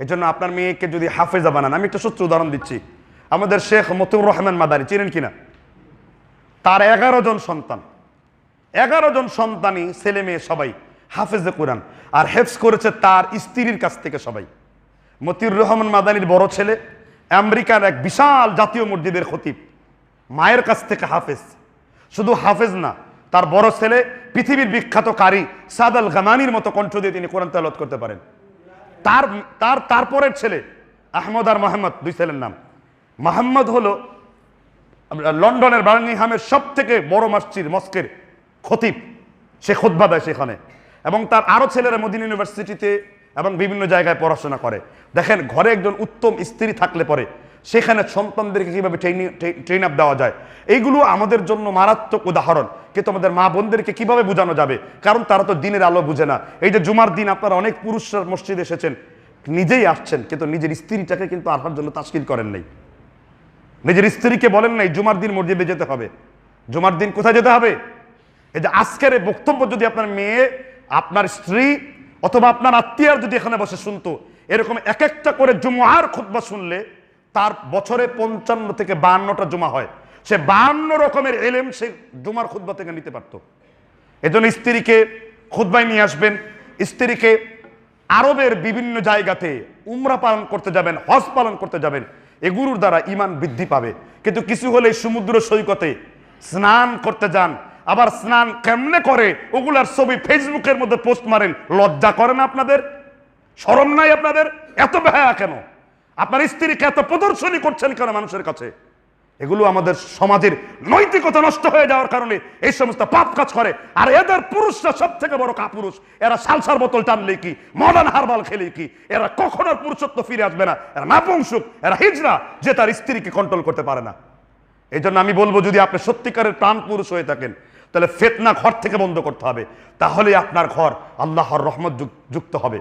এই জন্য আপনার মেয়েকে যদি হাফেজা বানান, আমি একটা সূত্র উদাহরণ দিচ্ছি। আমাদের শেখ মতুর রহমান মাদারি চিনেন কিনা তার এগারো জন সন্তান। এগারো জন সন্তানই ছেলে মেয়ে সবাই হাফেজে কোরআন। আর হেফজ করেছে তার স্ত্রীর কাছ থেকে সবাই। মতিউর রহমান মাদানির বড় ছেলে, আমেরিকার এক বিশাল জাতীয় মসজিদের খতিব। মায়ের কাছ থেকে হাফেজ। শুধু হাফেজ না, তার বড় ছেলে পৃথিবীর বিখ্যাত কারি সাদ আল গামানির মতো কণ্ঠ দিয়ে তিনি কোরআন তেলত করতে পারেন। তার তার, তারপরের ছেলে, আহমদ আর মোহাম্মদ দুই ছেলের নাম। মোহাম্মদ হলো লন্ডনের বার্মিংহামের সব থেকে বড় মসজিদ, মস্কের খতিব। সে খোদবা দেয় সেখানে। এবং তার আরও ছেলেরা মদিন ইউনিভার্সিটিতে এবং বিভিন্ন জায়গায় পড়াশোনা করে। দেখেন, ঘরে একজন উত্তম স্ত্রী থাকলে পরে সেখানে সন্তানদেরকে কীভাবে ট্রেনিং ট্রেন আপ দেওয়া যায়? এইগুলো আমাদের জন্য মারাত্মক উদাহরণ কিন্তু আমাদের মা বোনদেরকে কীভাবে বোঝানো যাবে? কারণ তারা তো দিনের আলো বুঝে না। এই যে জুমার দিন আপনারা অনেক পুরুষরা মসজিদে এসেছেন, নিজেই আসছেন, কিন্তু নিজের স্ত্রীটাকে কিন্তু আসার জন্য তাস্কিল করেন নাই। নিজের স্ত্রীকে বলেন নাই, জুমার দিন মসজিদে যেতে হবে। জুমার দিন কোথায় যেতে হবে? এই যে আজকের এই বক্তব্য যদি আপনার মেয়ে, আপনার স্ত্রী অথবা আপনার আত্মীয়ার যদি এখানে বসে শুনতো, এরকম এক একটা করে জুমার খুতবা শুনলে তার বছরে পঞ্চান্ন থেকে বাহান্নটা জমা হয়। সে বাহান্ন রকমের এলেম সে জুমার খুতবা থেকে নিতে পারতো। এজন্য স্ত্রীকে খুতবায় নিয়ে আসবেন। স্ত্রীকে আরবের বিভিন্ন জায়গাতে উমরা পালন করতে যাবেন, হজ পালন করতে যাবেন। এগুলোর দ্বারা ইমান বৃদ্ধি পাবে। কিন্তু কিছু হলে সমুদ্র সৈকতে স্নান করতে যান। আবার স্নান কেমনে করে, ওগুলার ছবি ফেসবুকের মধ্যে পোস্ট মারেন। লজ্জা করে না আপনাদের? শরম নাই আপনাদের? এত বেহায়া কেন? আপনার স্ত্রীকে এত প্রদর্শনী করছেন কেন মানুষের কাছে? এগুলো আমাদের সমাজের নৈতিকতা নষ্ট হয়ে যাওয়ার কারণে এই সমস্ত পাপ কাজ করে। আর এদের পুরুষরা সব থেকে বড় কাপুরুষ। এরা সালসার বোতল টানলে কি? মডার্ন হারবাল খেলে কি? এরা কখনো পুরুষত্ব ফিরে আসবে না। এরা নাপুংসুক, এরা হিজরা যে তার স্ত্রীকে কন্ট্রোল করতে পারে না। এই জন্য আমি বলব, যদি আপনি সত্যিকারের প্রাণ পুরুষ হয়ে থাকেন, তাহলে ফেতনা ঘর থেকে বন্ধ করতে হবে। তাহলে আপনার ঘর আল্লাহর রহমত যুক- যুক্ত হবে।